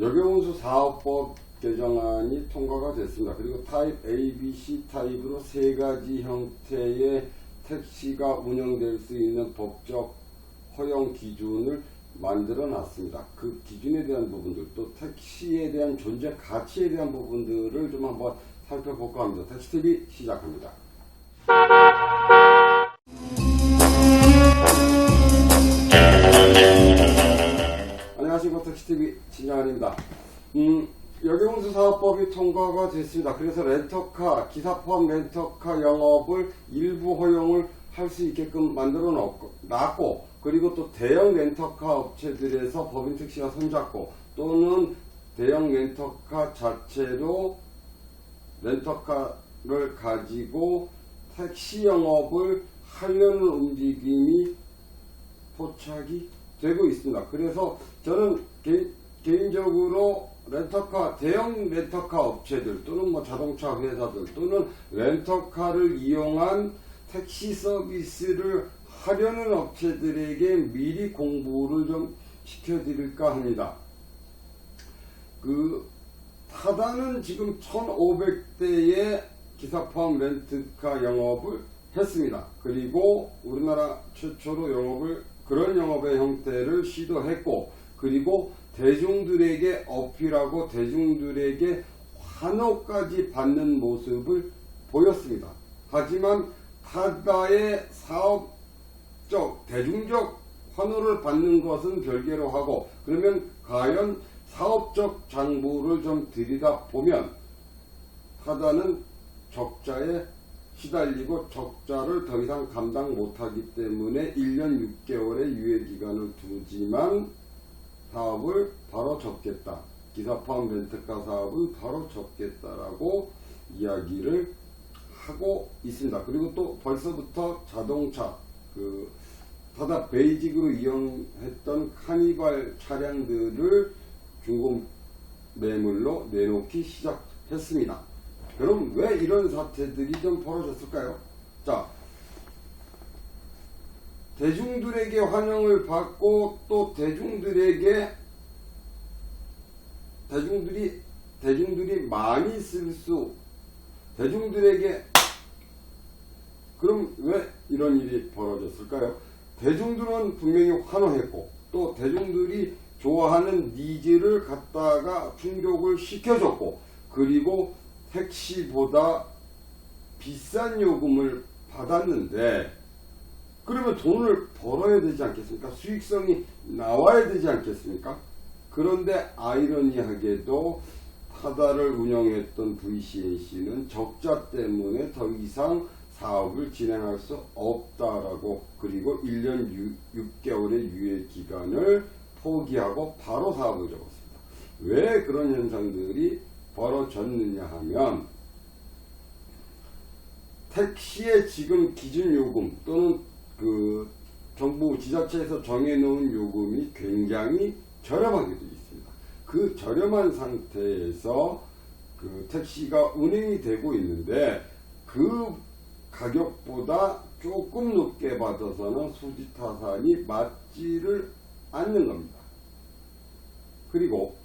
여경운수 사업법 개정안이 통과가 됐습니다. 그리고 타입 A, B, C 타입으로 세 가지 형태의 택시가 운영될 수 있는 법적 허용 기준을 만들어 놨습니다. 그 기준에 대한 부분들, 또 택시에 대한 존재 가치에 대한 부분들을 좀 한번 살펴볼까 합니다. 택시TV 시작합니다. TV 진양환입니다. 음, 여경운수 사업법이 통과가 됐습니다. 그래서 렌터카, 기사 포함 렌터카 영업을 일부 허용을 할 수 있게끔 만들어 놨고, 그리고 또 대형 렌터카 업체들에서 법인 택시가 손잡고, 또는 대형 렌터카 자체로 렌터카를 가지고 택시 영업을 하려는 움직임이 포착이 되고 있습니다. 그래서 저는 개, 인적으로 렌터카, 대형 렌터카 업체들 또는 뭐 자동차 회사들 또는 렌터카를 이용한 택시 서비스를 하려는 업체들에게 미리 공부를 좀 시켜드릴까 합니다. 그 타다는 지금 1,500대의 기사 포함 렌트카 영업을 했습니다. 그리고 우리나라 최초로 영업을 그런 영업의 형태를 시도했고 그리고 대중들에게 어필하고 대중들에게 환호까지 받는 모습을 보였습니다. 하지만 타다의 사업적 대중적 환호를 받는 것은 별개로 하고 그러면 과연 사업적 장부를 좀 들이다 보면 타다는 적자에 시달리고 적자를 더 이상 감당 못하기 때문에 1년 6개월의 유예기간을 두지만 사업을 바로 접겠다. 기사 포함 렌트카 사업은 바로 접겠다라고 이야기를 하고 있습니다. 그리고 또 벌써부터 자동차 그 타다 베이직으로 이용했던 카니발 차량들을 중고 매물로 내놓기 시작했습니다. 그럼 왜 이런 사태들이 좀 벌어졌을까요? 자, 대중들에게 환영을 받고 또 대중들에게 대중들이 대중들이 많이 쓸 수 대중들에게 그럼 왜 이런 일이 벌어졌을까요? 대중들은 분명히 환호했고 또 대중들이 좋아하는 니즈를 갖다가 충족을 시켜줬고 그리고 택시보다 비싼 요금을 받았는데 그러면 돈을 벌어야 되지 않겠습니까? 수익성이 나와야 되지 않겠습니까? 그런데 아이러니하게도 타다를 운영했던 VCNC는 적자 때문에 더 이상 사업을 진행할 수 없다라고 그리고 1년 6, 개월의 유예 기간을 포기하고 바로 사업을 접었습니다. 왜 그런 현상들이 벌어졌느냐 하면 택시의 지금 기준 요금 또는 그 정부 지자체에서 정해놓은 요금이 굉장히 저렴하게 되어 있습니다. 그 저렴한 상태에서 그 택시가 운행이 되고 있는데 그 가격보다 조금 높게 받아서는 수지타산이 맞지를 않는 겁니다. 그리고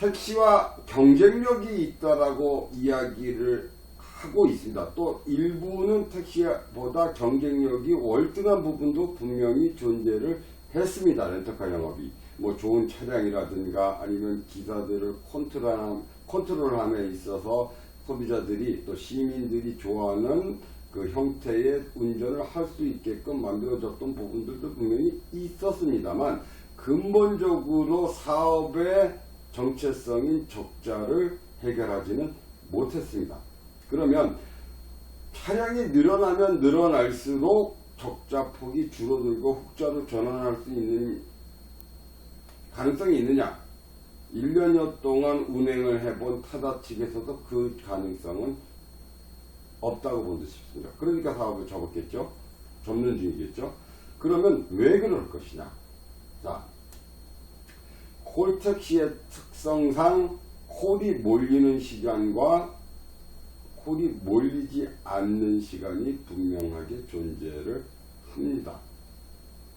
택시와 경쟁력이 있다라고 이야기를 하고 있습니다. 또 일부는 택시보다 경쟁력이 월등한 부분도 분명히 존재를 했습니다. 렌터카 영업이. 뭐 좋은 차량이라든가 아니면 기사들을 컨트롤함, 컨트롤함에 있어서 소비자들이 또 시민들이 좋아하는 그 형태의 운전을 할 수 있게끔 만들어졌던 부분들도 분명히 있었습니다만 근본적으로 사업의 정체성인 적자를 해결하지는 못했습니다. 그러면 차량이 늘어나면 늘어날수록 적자 폭이 줄어들고 흑자로 전환할 수 있는 가능성이 있느냐? 1년여 동안 운행을 해본 타다 측에서도 그 가능성은 없다고 본 듯 싶습니다. 그러니까 사업을 접었겠죠? 접는 중이겠죠? 그러면 왜 그럴 것이냐? 자, 콜택시의 특성상 콜이 몰리는 시간과 콜이 몰리지 않는 시간이 분명하게 존재를 합니다.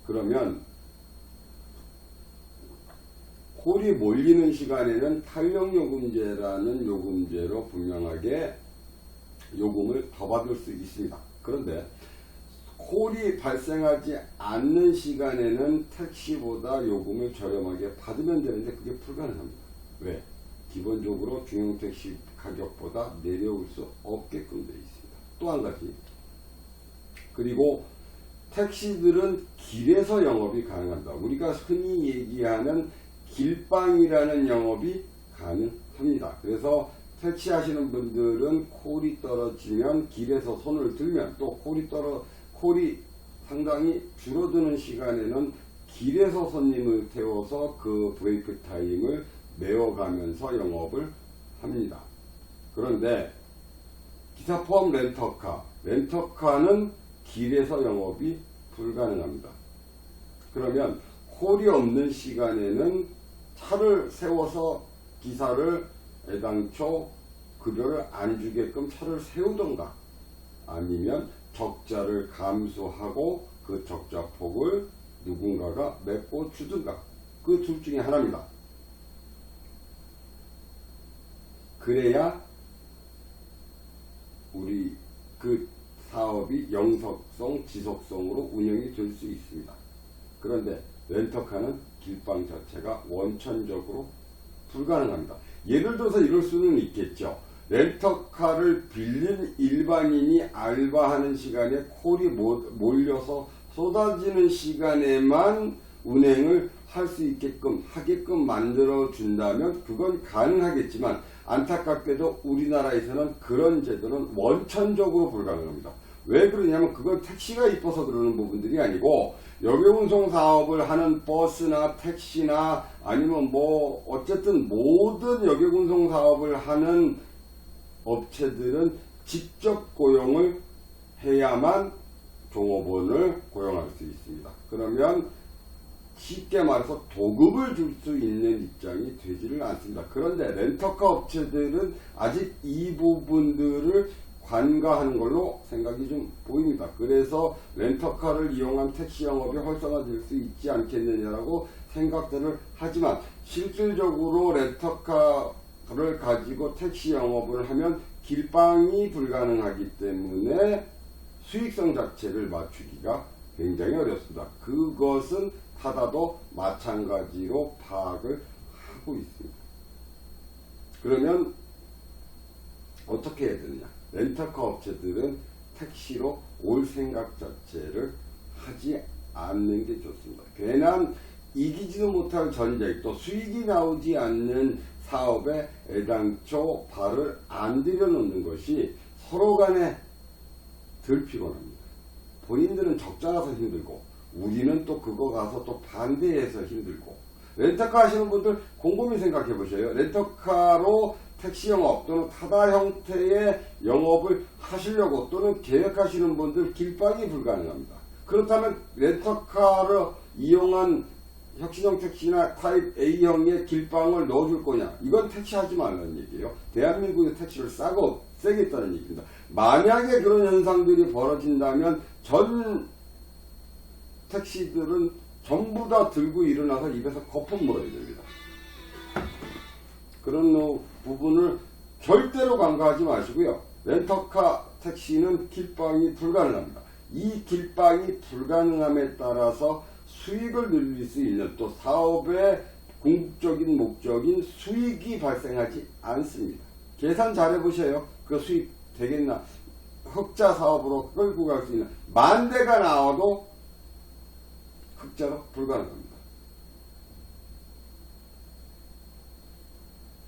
그러면 콜이 몰리는 시간에는 탄력요금제라는 요금제로 분명하게 요금을 더 받을 수 있습니다. 그런데 콜이 발생하지 않는 시간에는 택시보다 요금을 저렴하게 받으면 되는데 그게 불가능합니다. 왜? 기본적으로 중형택시 가격보다 내려올 수 없게끔 되어 있습니다. 또 한 가지. 그리고 택시들은 길에서 영업이 가능합니다. 우리가 흔히 얘기하는 길방이라는 영업이 가능합니다. 그래서 택시 하시는 분들은 콜이 떨어지면 길에서 손을 들면 또 콜이 떨어 콜이 상당히 줄어드는 시간에는 길에서 손님을 태워서 그 브레이크 타임을 메워가면서 영업을 합니다. 그런데 기사 포함 렌터카, 렌터카는 길에서 영업이 불가능합니다. 그러면 콜이 없는 시간에는 차를 세워서 기사를 애당초 급여를 안 주게끔 차를 세우던가 아니면 적자를 감수하고 그 적자 폭을 누군가가 메꿔 주든가 그 둘 중에 하나입니다. 그래야 우리 그 사업이 영속성, 지속성으로 운영이 될 수 있습니다. 그런데 렌터카는 길방 자체가 원천적으로 불가능합니다. 예를 들어서 이럴 수는 있겠죠. 렌터카를 빌린 일반인이 알바하는 시간에 콜이 모- 몰려서 쏟아지는 시간에만 운행을 할 수 있게끔 하게끔 만들어 준다면 그건 가능하겠지만 안타깝게도 우리나라에서는 그런 제도는 원천적으로 불가능합니다. 왜 그러냐면 그건 택시가 이뻐서 그러는 부분들이 아니고 여객운송 사업을 하는 버스나 택시나 아니면 뭐 어쨌든 모든 여객운송 사업을 하는 업체들은 직접 고용을 해야만 종업원을 고용할 수 있습니다. 그러면 쉽게 말해서 도급을 줄 수 있는 입장이 되지를 않습니다. 그런데 렌터카 업체들은 아직 이 부분들을 관가하는 걸로 생각이 좀 보입니다. 그래서 렌터카를 이용한 택시 영업이 활성화될 수 있지 않겠느냐라고 생각들을 하지만 실질적으로 렌터카 를 가지고 택시 영업을 하면 길방이 불가능하기 때문에 수익성 자체를 맞추기가 굉장히 어렵습니다. 그것은 타다도 마찬가지로 파악을 하고 있습니다. 그러면 어떻게 해야 되느냐? 렌터카 업체들은 택시로 올 생각 자체를 하지 않는 게 좋습니다. 괜한 이기지도 못할 전쟁, 또 수익이 나오지 않는 사업에 애당초 발을 안 들여놓는 것이 서로 간에 덜 피곤합니다. 본인들은 적자라서 힘들고 우리는 또 그거 가서 또 반대해서 힘들고 렌터카 하시는 분들 곰곰이 생각해 보세요. 렌터카로 택시 영업 또는 타다 형태의 영업을 하시려고 또는 계획하시는 분들 길박이 불가능합니다. 그렇다면 렌터카를 이용한 혁신형 택시나 타입 A형의 길방을 넣어줄 거냐? 이건 택시 하지 말라는 얘기예요. 대한민국의 택시를 싸고 세겠다는 얘기입니다. 만약에 그런 현상들이 벌어진다면 전 택시들은 전부 다 들고 일어나서 입에서 거품 물어야 됩니다. 그런 어, 부분을 절대로 간과하지 마시고요. 렌터카 택시는 길방이 불가능합니다. 이 길방이 불가능함에 따라서 수익을 늘릴 수 있는 또 사업의 궁극적인 목적인 수익이 발생하지 않습니다. 계산 잘 해보세요. 그 수익 되겠나? 흑자 사업으로 끌고 갈 수 있는 만 대가 나와도 흑자로 불가능합니다.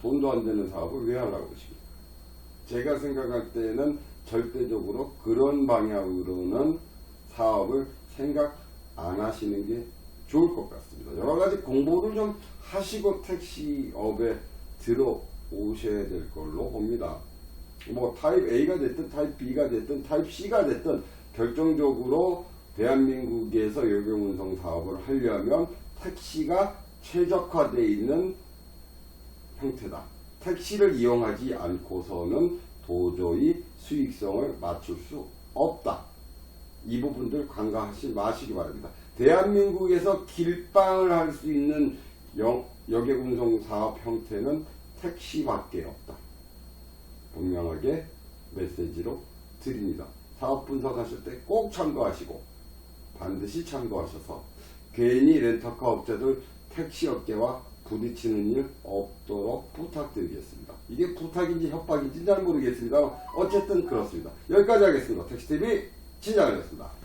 돈도 안 되는 사업을 왜 하려고 그러십니까? 제가 생각할 때는 절대적으로 그런 방향으로는 사업을 생각 안 하시는 게 좋을 것 같습니다. 여러 가지 공부를 좀 하시고 택시업에 들어오셔야 될 걸로 봅니다. 뭐 타입 A가 됐든 타입 B가 됐든 타입 C가 됐든 결정적으로 대한민국에서 여객운송 사업을 하려면 택시가 최적화되어 있는 형태다. 택시를 이용하지 않고서는 도저히 수익성을 맞출 수 없다. 이 부분들 간과하지 마시기 바랍니다. 대한민국에서 길방을 할 수 있는 영, 여객 운송 사업 형태는 택시밖에 없다. 분명하게 메시지로 드립니다. 사업 분석하실 때 꼭 참고하시고 반드시 참고하셔서 괜히 렌터카 업체들 택시 업계와 부딪히는 일 없도록 부탁드리겠습니다. 이게 부탁인지 협박인지 잘 모르겠습니다. 어쨌든 그렇습니다. 여기까지 하겠습니다. 택시TV 진장이었습니다.